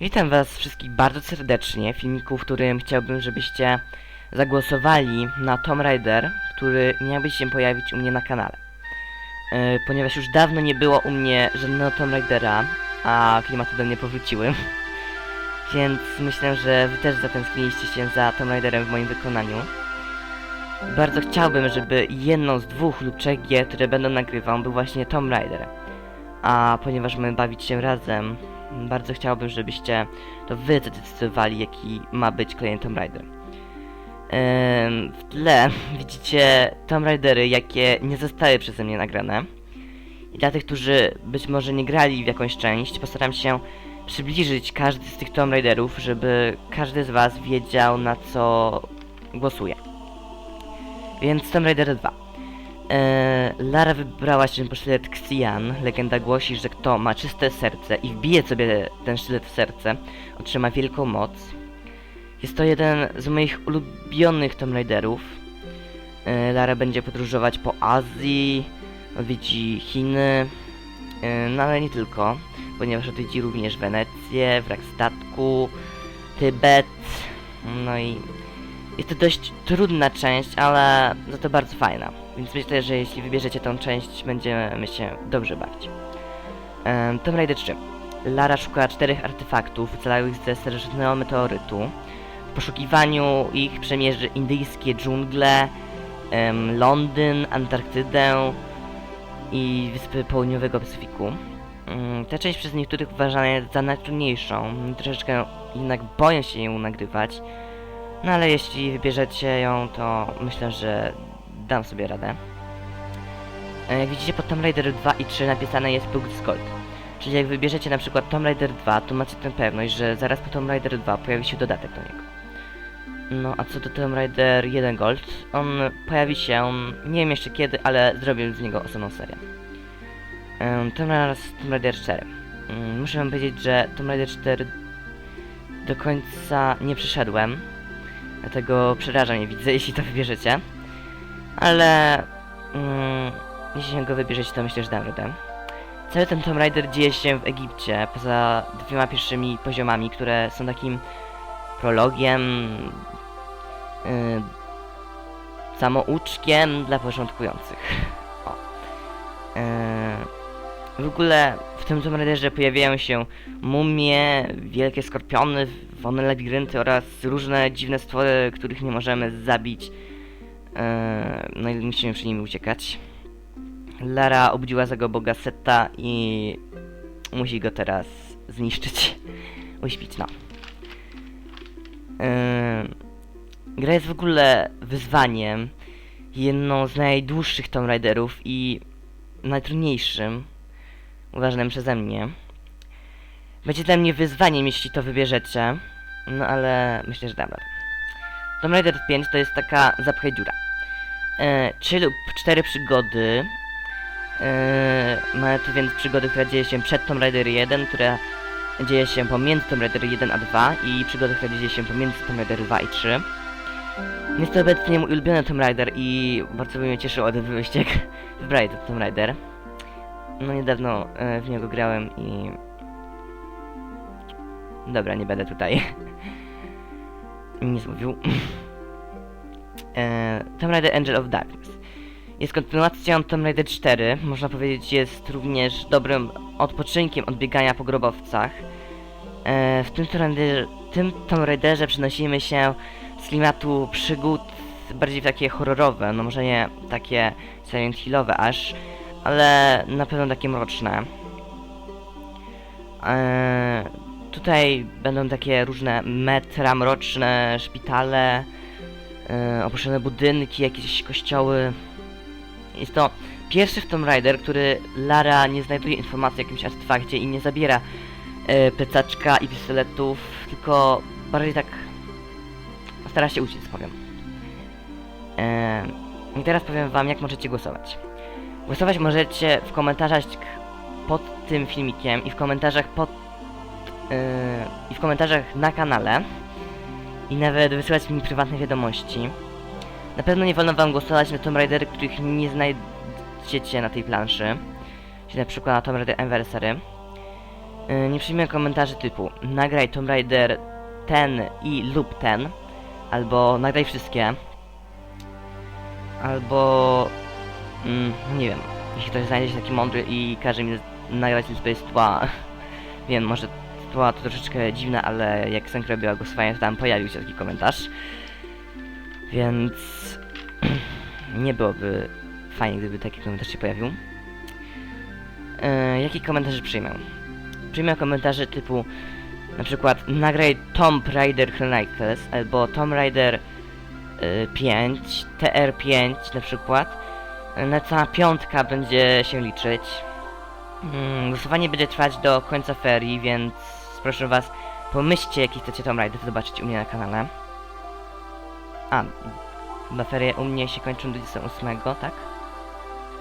Witam was wszystkich bardzo serdecznie w filmiku, w którym chciałbym, żebyście zagłosowali na Tomb Raider, który miałby się pojawić u mnie na kanale. E, ponieważ już dawno nie było u mnie żadnego Tomb Raidera, a klimaty do mnie powróciły. Więc myślę, że wy też zatęskniliście się za Tomb Raiderem w moim wykonaniu. Bardzo chciałbym, żeby jedną z dwóch lub trzech gier, które będą nagrywał, był właśnie Tomb Raider. A ponieważ mamy bawić się razem, bardzo chciałbym, żebyście to wy zadecydowali, jaki ma być kolejny Tomb Raider. W tle widzicie Tomb Raidery, jakie nie zostały przeze mnie nagrane. I dla tych, którzy być może nie grali w jakąś część, postaram się przybliżyć każdy z tych Tomb Raiderów, żeby każdy z was wiedział na co głosuje. Więc Tomb Raider 2. Eee, Lara wybrała się po sztylet Xian. Legenda głosi, że kto ma czyste serce i wbije sobie ten sztylet w serce, otrzyma wielką moc. Jest to jeden z moich ulubionych Tomb Raiderów. Eee, Lara będzie podróżować po Azji, odwiedzi Chiny, eee, no ale nie tylko, ponieważ odwiedzi również Wenecję, wrak statku, Tybet, no i jest to dość trudna część, ale za to bardzo fajna. Więc myślę, że jeśli wybierzecie tą część, będziemy się dobrze bawić. Um, Tomb Raider 3. Lara szuka czterech artefaktów ocalałych ze starożytnego meteorytu. W poszukiwaniu ich przemierzy indyjskie dżungle, em, Londyn, Antarktydę i wyspy południowego Pacyfiku. Mm, Ta część przez niektórych uważana jest za najtrudniejszą. Troszeczkę jednak boję się ją nagrywać. No ale jeśli wybierzecie ją, to myślę, że dam sobie radę. E, Jak widzicie pod Tomb Raider 2 i 3 napisane jest z gold. Czyli jak wybierzecie na przykład Tomb Raider 2, to macie tę pewność, że zaraz po Tomb Raider 2 pojawi się dodatek do niego. No a co do Tomb Raider 1 Gold, on pojawi się, nie wiem jeszcze kiedy, ale zrobię z niego osobną serię. Um, teraz Tomb Raider 4. Mm, muszę wam powiedzieć, że Tomb Raider 4 do końca nie przeszedłem. Dlatego przeraża mnie widzę, jeśli to wybierzecie. Ale mm, jeśli się go wybierzecie, to myślę, że dam radę. Cały ten Tomb Raider dzieje się w Egipcie, poza dwiema pierwszymi poziomami, które są takim prologiem, yy, samouczkiem dla początkujących. O. Yy, w ogóle w tym Tomb Raiderze pojawiają się mumie, wielkie skorpiony, wonne labirynty oraz różne dziwne stwory, których nie możemy zabić. Eee, no i musimy przy nimi uciekać. Lara obudziła złego boga Seta i musi go teraz zniszczyć. Uśpić, no. Eee, gra jest w ogóle wyzwaniem. Jedną z najdłuższych Tomb Raiderów i najtrudniejszym uważanym przeze mnie. Będzie dla mnie wyzwaniem, jeśli to wybierzecie. No ale myślę, że radę. Tomb Raider 5 to jest taka zapchaj dziura. E, 3 lub 4 przygody. E, mamy tu więc przygody, która dzieje się przed Tomb Raider 1, która dzieje się pomiędzy Tomb Raider 1 a 2 i przygody, która dzieje się pomiędzy Tomb Raider 2 i 3. Jest to obecnie mój ulubiony Tomb Raider i bardzo by mnie cieszył od wyścig w Bright Tomb Raider. No niedawno e, w niego grałem i... Dobra, nie będę tutaj nic mówił. e, Tomb Raider Angel of Darkness. Jest kontynuacją Tomb Raider 4. Można powiedzieć, jest również dobrym odpoczynkiem od biegania po grobowcach. E, w tym Tomb, Raider, tym Tomb Raiderze przenosimy się z klimatu przygód bardziej w takie horrorowe, no może nie takie Silent Hillowe aż, ale na pewno takie mroczne. Eee, tutaj będą takie różne metra mroczne, szpitale, e, opuszczone budynki, jakieś kościoły. Jest to pierwszy w Tomb Raider, który Lara nie znajduje informacji o jakimś artefakcie i nie zabiera e, plecaczka i pistoletów, tylko bardziej tak stara się uciec, powiem. E, I teraz powiem wam, jak możecie głosować. Głosować możecie w komentarzach pod tym filmikiem i w komentarzach pod yy, i w komentarzach na kanale i nawet wysyłać mi prywatne wiadomości. Na pewno nie wolno wam głosować na Tomb Raidery, których nie znajdziecie na tej planszy. Czyli na przykład na Tomb Raider Anniversary. Yy, nie przyjmuję komentarzy typu nagraj Tomb Raider ten i lub ten, albo nagraj wszystkie, albo mm, nie wiem, jeśli ktoś znajdzie się taki mądry i każe mi nagrać Let's Play tła, wiem, może była to troszeczkę dziwne, ale jak Sank robiła głosowanie, to tam pojawił się taki komentarz. Więc nie byłoby fajnie, gdyby taki komentarz się pojawił. Yy, jaki komentarz przyjmę? Przyjmę komentarze typu na przykład nagraj Tomb Raider Chronicles albo Tomb Raider y, 5, TR5 na przykład. Na cała piątka będzie się liczyć. Mm, Głosowanie będzie trwać do końca ferii, więc proszę was, pomyślcie jaki chcecie Tomb Raider zobaczyć u mnie na kanale. A, chyba ferie u mnie się kończą 28, tak?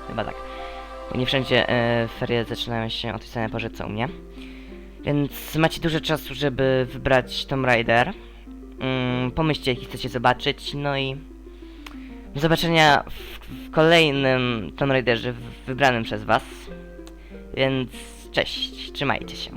Chyba tak. Nie wszędzie e, ferie zaczynają się o tej samej porze co u mnie. Więc macie dużo czasu, żeby wybrać Tomb Raider. Mm, pomyślcie jaki chcecie zobaczyć, no i do zobaczenia w, kolejnym Tomb Raiderze wybranym przez was. Więc cześć, trzymajcie się.